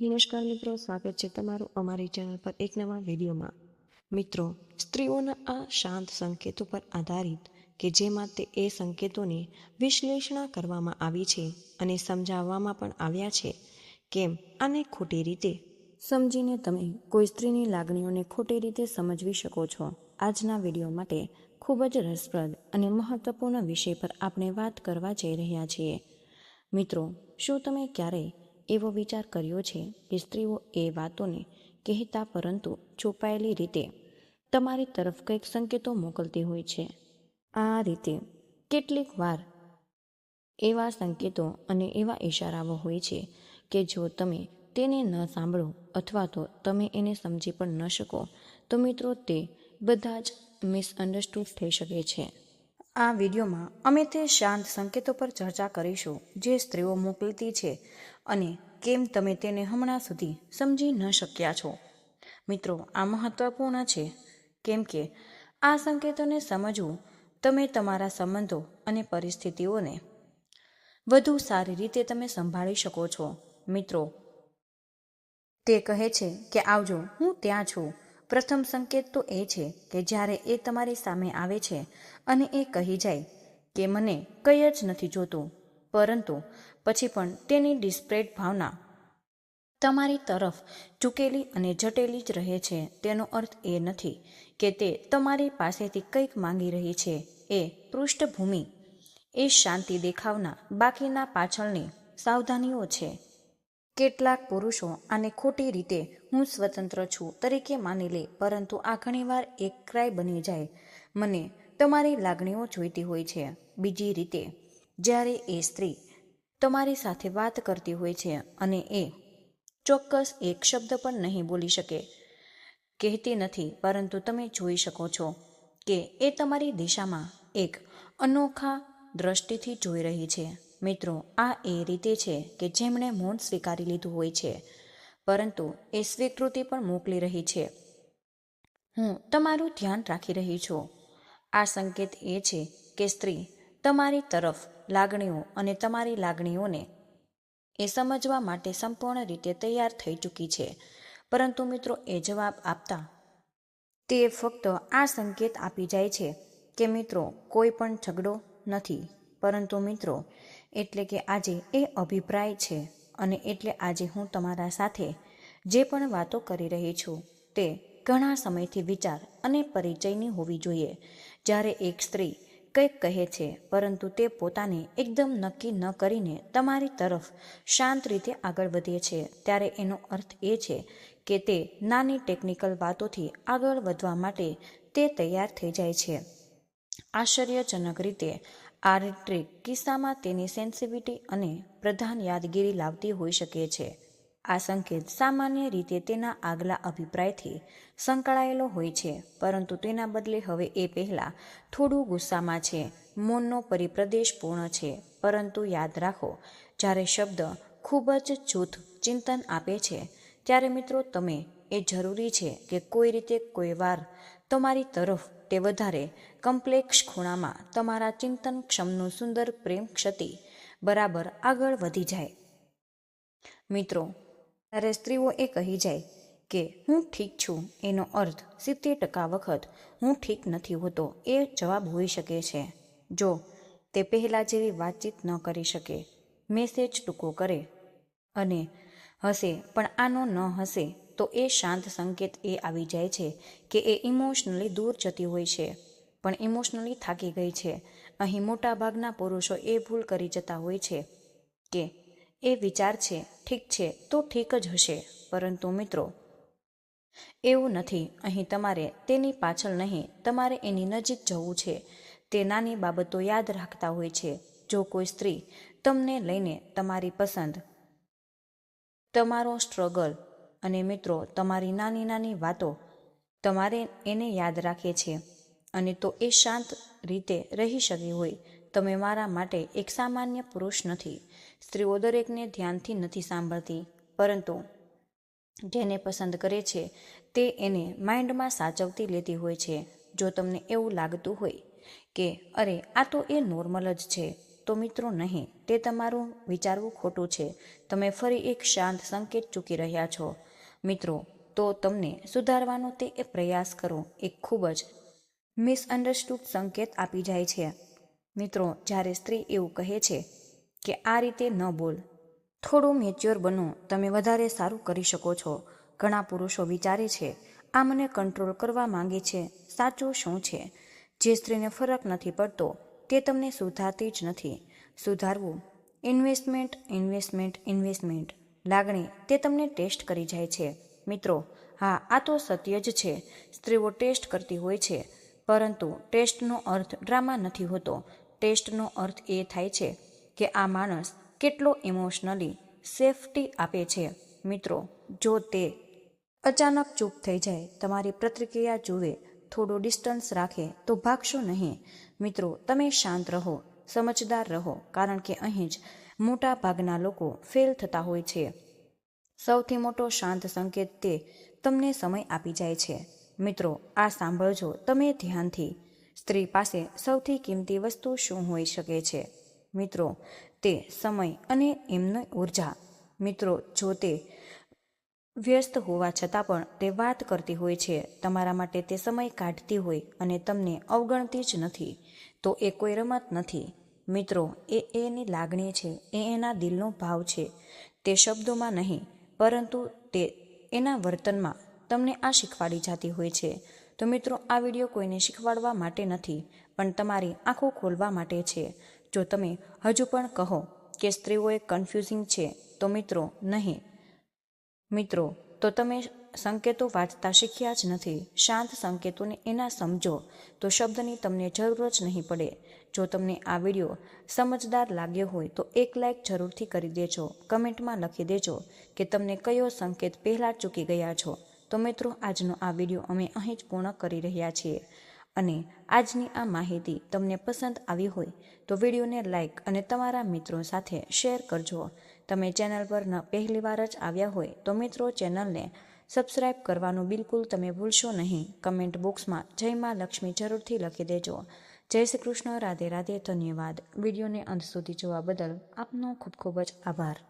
નમસ્કાર મિત્રો, સ્વાગત છે તમારું અમારી ચેનલ પર એક નવા વિડીયોમાં મિત્રો, સ્ત્રીઓના આ શાંત સંકેતો પર આધારિત કે જેમાં તે એ સંકેતોની વિશ્લેષણા કરવામાં આવી છે અને સમજાવવામાં પણ આવ્યા છે કેમ? આને ખોટી રીતે સમજીને તમે કોઈ સ્ત્રીની લાગણીઓને ખોટી રીતે સમજવી શકો છો. આજના વીડિયો માટે ખૂબ જ રસપ્રદ અને મહત્વપૂર્ણ વિષય પર આપણે વાત કરવા જઈ રહ્યા છીએ. મિત્રો, શું તમે ક્યારેય એવો વિચાર કર્યો છે કે સ્ત્રીઓ એ વાતોને કહેતા પરંતુ છુપાયેલી રીતે તમારી તરફ કંઈક સંકેતો મોકલતી હોય છે. આ રીતે કેટલીક વાર એવા સંકેતો અને એવા ઈશારાઓ હોય છે કે જો તમે તેને ન સાંભળો અથવા તો તમે એને સમજી પણ ન શકો, તો મિત્રો તે બધા જ મિસઅન્ડરસ્ટુડ થઈ શકે છે. આ વિડીયોમાં અમે તે શાંત સંકેતો પર ચર્ચા કરીશું જે સ્ત્રીઓ મોકલતી છે અને કેમ તમે તેને હમણાં સુધી સમજી ન શક્યા છો? મિત્રો, આ મહત્વપૂર્ણ છે. કેમ કે આ સંકેતોને સમજવું તમે તમારા સંબંધો અને પરિસ્થિતિઓને વધુ સારી રીતે તમે સંભાળી શકો છો. મિત્રો, તે કહે છે કે આવજો, હું ત્યાં છું. પ્રથમ સંકેત તો એ છે કે જ્યારે એ તમારી સામે આવે છે અને એ કહી જાય કે, મને કંઈ જ નથી જોતું. પરંતુ પછી પણ તેની ડિસ્પ્રેડ ભાવના તમારી તરફ ઝૂકેલી અને જટેલી જ રહે છે. તેનો અર્થ એ નથી કે તે તમારી પાસેથી કંઈક માંગી રહી છે. એ પૃષ્ઠભૂમિ. એ શાંતિ દેખાવના બાકીના પાછળની સાવધાનીઓ છે. કેટલાક પુરુષો આને ખોટી રીતે હું સ્વતંત્ર છું તરીકે માની લે, પરંતુ આ ઘણીવાર એક ક્રાય બની જાય. મને તમારી લાગણીઓ જોઈતી હોય છે. બીજી રીતે, જ્યારે એ સ્ત્રી તમારી સાથે વાત કરતી હોય છે અને એ ચોક્કસ એક શબ્દ પણ નહીં બોલી શકે. કહેતી નથી, પરંતુ તમે જોઈ શકો છો કે એ તમારી દિશામાં એક અનોખા દ્રષ્ટિથી જોઈ રહી છે. મિત્રો, આ એ રીતે છે કે જેમણે મૌન સ્વીકારી લીધું હોય છે, પરંતુ એ સ્વીકૃતિ પણ મોકલી રહી છે. હું તમારું ધ્યાન રાખી રહી છું. આ સંકેત એ છે કે સ્ત્રી તમારી તરફ લાગણીઓ અને તમારી લાગણીઓને એ સમજવા માટે સંપૂર્ણ રીતે તૈયાર થઈ ચૂકી છે. પરંતુ મિત્રો, એ જવાબ આપતા તે ફક્ત આ સંકેત આપી જાય છે કે મિત્રો, કોઈ પણ ઝઘડો નથી. પરંતુ મિત્રો, એટલે કે આજે એ અભિપ્રાય છે અને એટલે આજે હું તમારા સાથે જે પણ વાતો કરી રહી છું તે ઘણા સમયથી વિચાર અને પરિચયની હોવી જોઈએ. જ્યારે એક સ્ત્રી કંઈક કહે છે, પરંતુ તે પોતાને એકદમ નક્કી ન કરીને તમારી તરફ શાંત રીતે આગળ વધે છે. ત્યારે એનો અર્થ એ છે કે તે નાની ટેકનિકલ વાતોથી આગળ વધવા માટે તે તૈયાર થઈ જાય છે. આશ્ચર્યજનક રીતે, આ ટ્રીક કિસ્સામાં તેની સેન્સિટિવિટી અને પ્રધાન યાદગીરી લાવતી હોઈ શકે છે. આ સંકેત સામાન્ય રીતે તેના આગલા અભિપ્રાયથી સંકળાયેલો હોય છે, પરંતુ તેના બદલે હવે એ પહેલાં થોડું ગુસ્સામાં છે, મૌનનો પરિપ્રદેશ પૂર્ણ છે, પરંતુ યાદ રાખો, જ્યારે શબ્દ ખૂબ જ જૂથ ચિંતન આપે છે, ત્યારે મિત્રો તમે, એ જરૂરી છે કે કોઈ રીતે કોઈ વાર તમારી તરફ તે વધારે કમ્પ્લેક્ષ ખૂણામાં તમારા ચિંતન ક્ષમનું સુંદર પ્રેમ ક્ષતિ બરાબર આગળ વધી જાય. મિત્રો ત્યારે સ્ત્રીઓ એ કહી જાય કે, હું ઠીક છું. એનો અર્થ સિત્તેર ટકા વખત હું ઠીક નથી હોતો એ જવાબ હોઈ શકે છે. જો તે પહેલાં જેવી વાતચીત ન કરી શકે, મેસેજ ટૂંકો કરે અને હશે પણ આનો ન હશે તો એ શાંત સંકેત એ આવી જાય છે કે એ ઇમોશનલી દૂર જતી હોય છે. પણ ઇમોશનલી થાકી ગઈ છે. અહીં મોટાભાગના પુરુષો એ ભૂલ કરી જતા હોય છે કે એ વિચાર છે, ઠીક છે, તો ઠીક જ હશે. પરંતુ મિત્રો, એવું નથી. અહીં તમારે તેની પાછળ નહીં, તમારે એની નજીક જવું છે. તે નાની બાબતો યાદ રાખતા હોય છે. જો કોઈ સ્ત્રી તમને લઈને તમારી પસંદ, તમારો સ્ટ્રગલ અને મિત્રો, તમારી નાની નાની વાતો તમારે એને યાદ રાખે છે અને તો એ શાંત રીતે રહી શકે હોય. તમે મારા માટે એક સામાન્ય પુરુષ નથી. સ્ત્રીઓ દરેકને ધ્યાનથી નથી સાંભળતી, પરંતુ જેને પસંદ કરે છે, તે એને માઇન્ડમાં સાચવતી લેતી હોય છે. જો તમને એવું લાગતું હોય કે, અરે, આ તો એ નોર્મલ જ છે, તો મિત્રો નહીં, તે તમારું વિચારવું ખોટું છે. તમે ફરી એક શાંત સંકેત ચૂકી રહ્યા છો. મિત્રો, તો તમને સુધારવાનો તે એ પ્રયાસ કરો. એક ખૂબ જ મિસઅન્ડરસ્ટુડ સંકેત આપી જાય છે. મિત્રો, જ્યારે સ્ત્રી એવું કહે છે કે આ રીતે ન બોલ, થોડું મેચ્યોર બનો, તમે વધારે સારું કરી શકો છો. ઘણા પુરુષો વિચારે છે, આ મને કંટ્રોલ કરવા માંગે છે, સાચું શું છે? જે સ્ત્રીને ફરક નથી પડતો, તે તમને સુધારતી જ નથી. સુધારવું ઇન્વેસ્ટમેન્ટ ઇન્વેસ્ટમેન્ટ ઇન્વેસ્ટમેન્ટ લાગણી, તે તમને ટેસ્ટ કરી જાય છે. મિત્રો, હા, આ તો સત્ય જ છે. સ્ત્રીઓ ટેસ્ટ કરતી હોય છે, પરંતુ ટેસ્ટનો અર્થ ડ્રામા નથી હોતો. ટેસ્ટનો અર્થ એ થાય છે કે આ માણસ કેટલો ઇમોશનલી સેફટી આપે છે. મિત્રો, જો તે અચાનક ચૂપ થઈ જાય, તમારી પ્રતિક્રિયા જુએ, થોડો ડિસ્ટન્સ રાખે, તો ભાગશો નહીં. મિત્રો, તમે શાંત રહો, સમજદાર રહો, કારણ કે અહીં જ મોટા ભાગના લોકો ફેલ થતા હોય છે. સૌથી મોટો શાંત સંકેત તે તમને સમય આપી જાય છે. મિત્રો, આ સાંભળજો, તમે ધ્યાનથી સ્ત્રી પાસે સૌથી કિંમતી વસ્તુ શું હોઈ શકે છે? મિત્રો, તે સમય અને એમની ઊર્જા. મિત્રો, જો તે વ્યસ્ત હોવા છતાં પણ તે વાત કરતી હોય છે, તમારા માટે તે સમય કાઢતી હોય અને તમને અવગણતી જ નથી, તો એ કોઈ રમત નથી. મિત્રો, એ એની લાગણી છે, એ એના દિલનો ભાવ છે. તે શબ્દોમાં નહીં, પરંતુ તે એના વર્તનમાં તમને આ શીખવાડી જતી હોય છે. તો મિત્રો, આ વીડિયો કોઈને શીખવાડવા માટે નથી, પણ તમારી આંખો ખોલવા માટે છે. જો તમે હજુ પણ કહો કે સ્ત્રીઓએ કન્ફ્યુઝિંગ છે, તો મિત્રો, નહીં. મિત્રો, તો તમે સંકેતો વાંચતા શીખ્યા જ નથી. શાંત સંકેતોને એના સમજો, તો શબ્દની તમને જરૂર જ નહીં પડે. જો તમને આ વીડિયો સમજદાર લાગ્યો હોય, તો એક લાઇક જરૂરથી કરી દેજો. કમેન્ટમાં લખી દેજો કે તમને કયો સંકેત પહેલાં ચૂકી ગયા છો. તો મિત્રો, આજનો આ વીડિયો અમે અહીં જ પૂર્ણ કરી રહ્યા છીએ. અને આજની આ માહિતી તમને પસંદ આવી હોય, તો વિડીયોને લાઇક અને તમારા મિત્રો સાથે શેર કરજો. તમે ચેનલ પર ન પહેલી વાર જ આવ્યા હોય, તો મિત્રો ચેનલને સબસ્ક્રાઇબ કરવાનું બિલકુલ તમે ભૂલશો નહીં. કમેન્ટ બોક્સમાં જય માં લક્ષ્મી જરૂરથી લખી દેજો. જય શ્રી કૃષ્ણ, રાધે રાધે, ધન્યવાદ. વિડીયોને અંત સુધી જોવા બદલ આપનો ખૂબ ખૂબ જ આભાર.